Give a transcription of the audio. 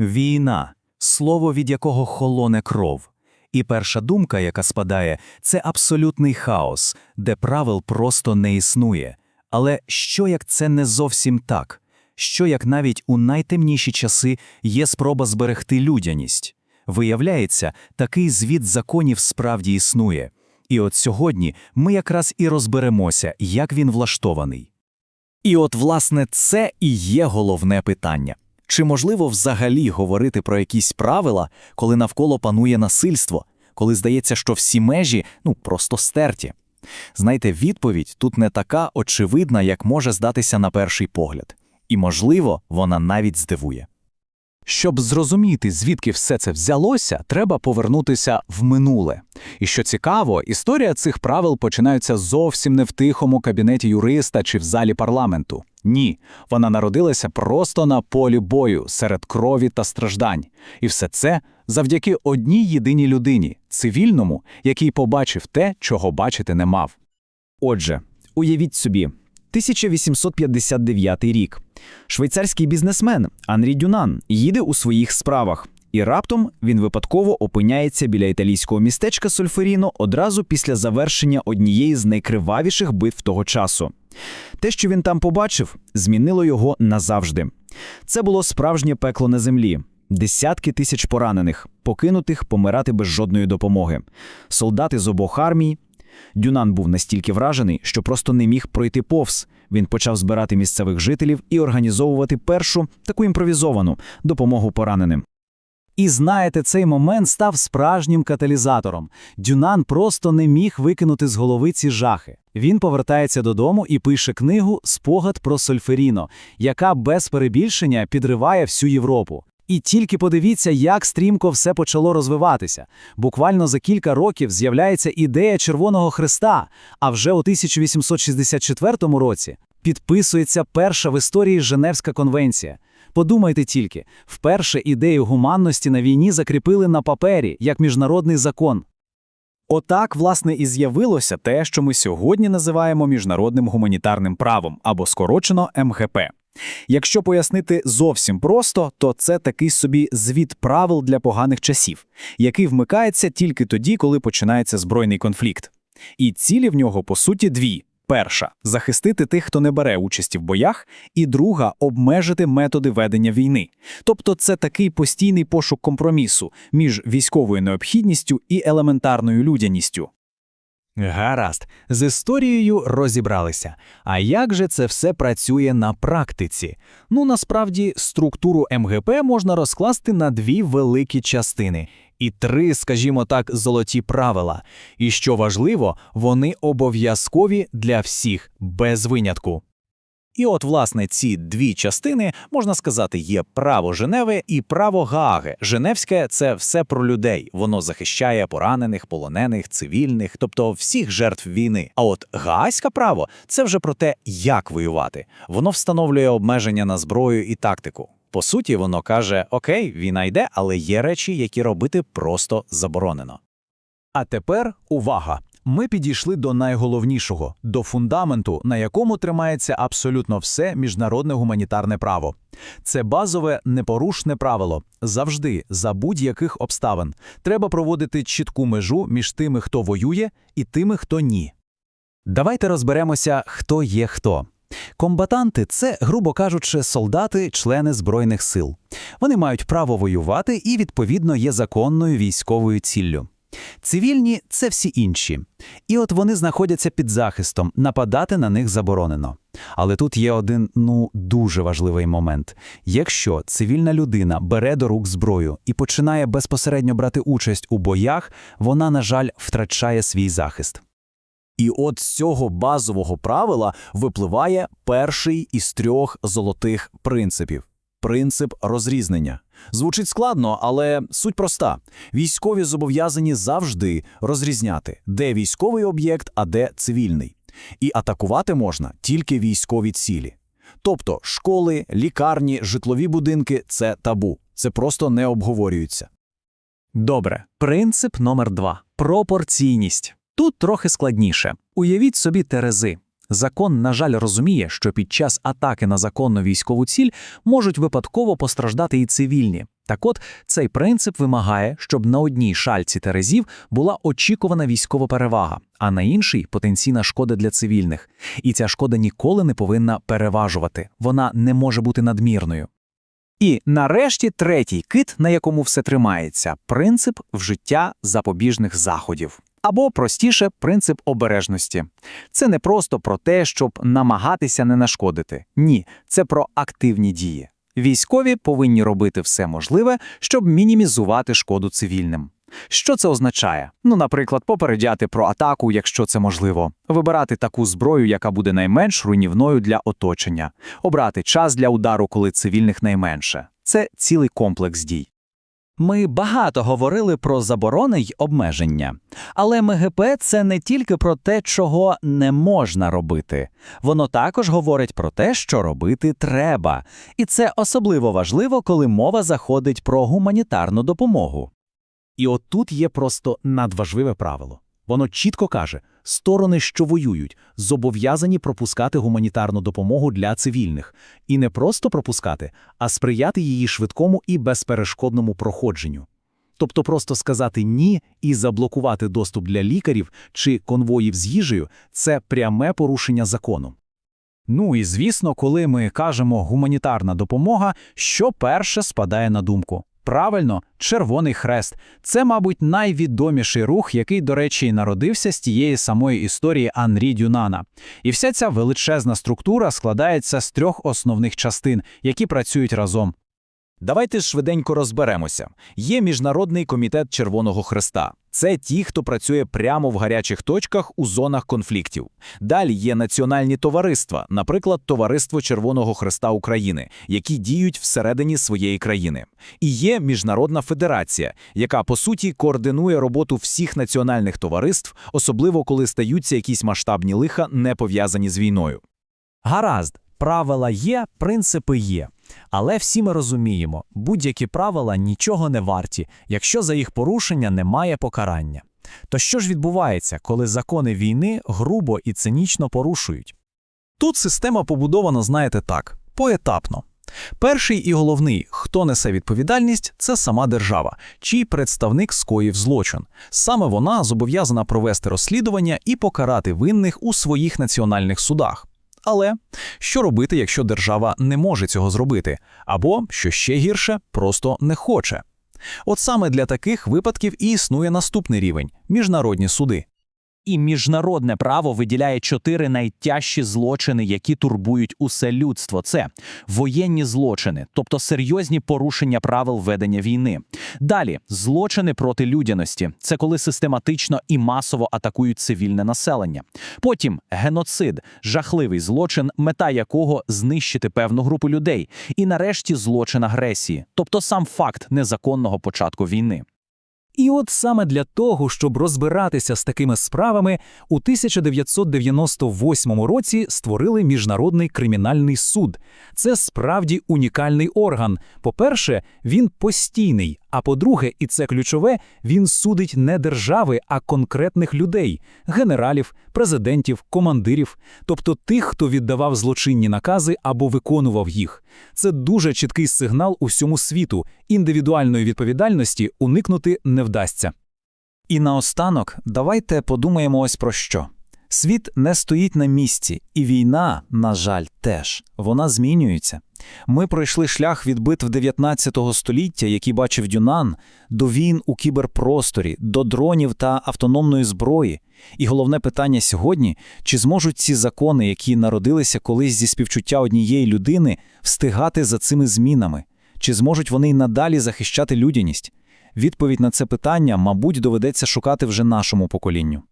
Війна слово, від якого холоне кров. І перша думка, яка спадає, це абсолютний хаос, де правил просто не існує. Але що як це не зовсім так? Що як навіть у найтемніші часи є спроба зберегти людяність? Виявляється, такий звіт законів справді існує. І от сьогодні ми якраз і розберемося, як він влаштований. І от, власне, це і є головне питання. Чи можливо взагалі говорити про якісь правила, коли навколо панує насильство, коли здається, що всі межі ну просто стерті? Знаєте, відповідь тут не така очевидна, як може здатися на перший погляд. І, можливо, вона навіть здивує. Щоб зрозуміти, звідки все це взялося, треба повернутися в минуле. І що цікаво, історія цих правил починається зовсім не в тихому кабінеті юриста чи в залі парламенту. Ні, вона народилася просто на полі бою серед крові та страждань. І все це завдяки одній єдиній людині, цивільному, який побачив те, чого бачити не мав. Отже, уявіть собі, 1859 рік. Швейцарський бізнесмен Анрі Дюнан їде у своїх справах, і раптом він випадково опиняється біля італійського містечка Сольферіно одразу після завершення однієї з найкривавіших битв того часу. Те, що він там побачив, змінило його назавжди. Це було справжнє пекло на землі. Десятки тисяч поранених, покинутих помирати без жодної допомоги, солдати з обох армій. Дюнан був настільки вражений, що просто не міг пройти повз. Він почав збирати місцевих жителів і організовувати першу таку імпровізовану допомогу пораненим. І знаєте, цей момент став справжнім каталізатором. Дюнан просто не міг викинути з голови ці жахи. Він повертається додому і пише книгу Спогад про Сольферіно, яка без перебільшення підриває всю Європу. І тільки подивіться, як стрімко все почало розвиватися. Буквально за кілька років з'являється ідея Червоного Христа, а вже у 1864 році підписується перша в історії Женевська конвенція. Подумайте тільки, вперше ідею гуманності на війні закріпили на папері як міжнародний закон. Отак, власне, і з'явилося те, що ми сьогодні називаємо міжнародним гуманітарним правом або скорочено МГП. Якщо пояснити зовсім просто, то це такий собі звіт правил для поганих часів, який вмикається тільки тоді, коли починається збройний конфлікт. І цілі в нього, по суті, дві. Перша захистити тих, хто не бере участі в боях, і друга обмежити методи ведення війни. Тобто це такий постійний пошук компромісу між військовою необхідністю і елементарною людяністю. Гаразд, з історією розібралися. А як же це все працює на практиці? Ну насправді структуру МГП можна розкласти на дві великі частини і три, скажімо так, золоті правила. І що важливо, вони обов'язкові для всіх без винятку. І от, власне, ці дві частини, можна сказати, є право Женеви і право Гааги. Женевське це все про людей. Воно захищає поранених, полонених, цивільних, тобто всіх жертв війни. А от Гааське право це вже про те, як воювати. Воно встановлює обмеження на зброю і тактику. По суті, воно каже: Окей, війна йде, але є речі, які робити просто заборонено. А тепер увага! Ми підійшли до найголовнішого до фундаменту, на якому тримається абсолютно все міжнародне гуманітарне право. Це базове непорушне правило завжди, за будь-яких обставин, треба проводити чітку межу між тими, хто воює, і тими, хто ні. Давайте розберемося, хто є хто. Комбатанти це, грубо кажучи, солдати, члени Збройних сил. Вони мають право воювати і, відповідно, є законною військовою ціллю. Цивільні це всі інші. І от вони знаходяться під захистом, нападати на них заборонено. Але тут є один ну дуже важливий момент: якщо цивільна людина бере до рук зброю і починає безпосередньо брати участь у боях, вона, на жаль, втрачає свій захист. І от з цього базового правила випливає перший із трьох золотих принципів принцип розрізнення. Звучить складно, але суть проста: військові зобов'язані завжди розрізняти, де військовий об'єкт, а де цивільний. І атакувати можна тільки військові цілі. Тобто школи, лікарні, житлові будинки це табу, це просто не обговорюється. Добре, принцип номер два пропорційність. Тут трохи складніше. Уявіть собі терези. Закон, на жаль, розуміє, що під час атаки на законну військову ціль можуть випадково постраждати і цивільні. Так от, цей принцип вимагає, щоб на одній шальці терезів була очікувана військова перевага, а на іншій потенційна шкода для цивільних. І ця шкода ніколи не повинна переважувати, вона не може бути надмірною. І нарешті третій кит, на якому все тримається принцип вжиття запобіжних заходів. Або простіше принцип обережності. Це не просто про те, щоб намагатися не нашкодити. Ні, це про активні дії. Військові повинні робити все можливе, щоб мінімізувати шкоду цивільним. Що це означає? Ну, наприклад, попереджати про атаку, якщо це можливо, вибирати таку зброю, яка буде найменш руйнівною для оточення, обрати час для удару, коли цивільних найменше. Це цілий комплекс дій. Ми багато говорили про заборони й обмеження. Але МГП – це не тільки про те, чого не можна робити. Воно також говорить про те, що робити треба. І це особливо важливо, коли мова заходить про гуманітарну допомогу. І от тут є просто надважливе правило. Воно чітко каже, сторони, що воюють, зобов'язані пропускати гуманітарну допомогу для цивільних. І не просто пропускати, а сприяти її швидкому і безперешкодному проходженню. Тобто просто сказати «ні» і заблокувати доступ для лікарів чи конвоїв з їжею – це пряме порушення закону. Ну і звісно, коли ми кажемо «гуманітарна допомога», що перше спадає на думку? Правильно, Червоний Хрест. Це, мабуть, найвідоміший рух, який, до речі, і народився з тієї самої історії Анрі Дюнана. І вся ця величезна структура складається з трьох основних частин, які працюють разом. Давайте швиденько розберемося. Є Міжнародний комітет Червоного Хреста. Це ті, хто працює прямо в гарячих точках у зонах конфліктів. Далі є національні товариства, наприклад, Товариство Червоного Хреста України, які діють всередині своєї країни. І є Міжнародна федерація, яка по суті координує роботу всіх національних товариств, особливо коли стаються якісь масштабні лиха, не пов'язані з війною. Гаразд, правила є, принципи є. Але всі ми розуміємо, будь-які правила нічого не варті, якщо за їх порушення немає покарання. То що ж відбувається, коли закони війни грубо і цинічно порушують? Тут система побудована, знаєте так, поетапно. Перший і головний, хто несе відповідальність, це сама держава, чий представник скоїв злочин. Саме вона зобов'язана провести розслідування і покарати винних у своїх національних судах. Але що робити, якщо держава не може цього зробити, або, що ще гірше, просто не хоче? От саме для таких випадків і існує наступний рівень міжнародні суди. І міжнародне право виділяє чотири найтяжчі злочини, які турбують усе людство. Це воєнні злочини, тобто серйозні порушення правил ведення війни. Далі злочини проти людяності це коли систематично і масово атакують цивільне населення. Потім геноцид, жахливий злочин, мета якого знищити певну групу людей. І нарешті злочин агресії, тобто сам факт незаконного початку війни. І от саме для того, щоб розбиратися з такими справами, у 1998 році створили Міжнародний кримінальний суд. Це справді унікальний орган. По-перше, він постійний, а по-друге, і це ключове, він судить не держави, а конкретних людей генералів, президентів, командирів, тобто тих, хто віддавав злочинні накази або виконував їх. Це дуже чіткий сигнал усьому світу. Індивідуальної відповідальності уникнути не вдасться. І наостанок давайте подумаємо ось про що. Світ не стоїть на місці, і війна, на жаль, теж вона змінюється. Ми пройшли шлях від битв 19 століття, які бачив Дюнан, до війн у кіберпросторі, до дронів та автономної зброї. І головне питання сьогодні: чи зможуть ці закони, які народилися колись зі співчуття однієї людини, встигати за цими змінами? Чи зможуть вони й надалі захищати людяність? Відповідь на це питання, мабуть, доведеться шукати вже нашому поколінню.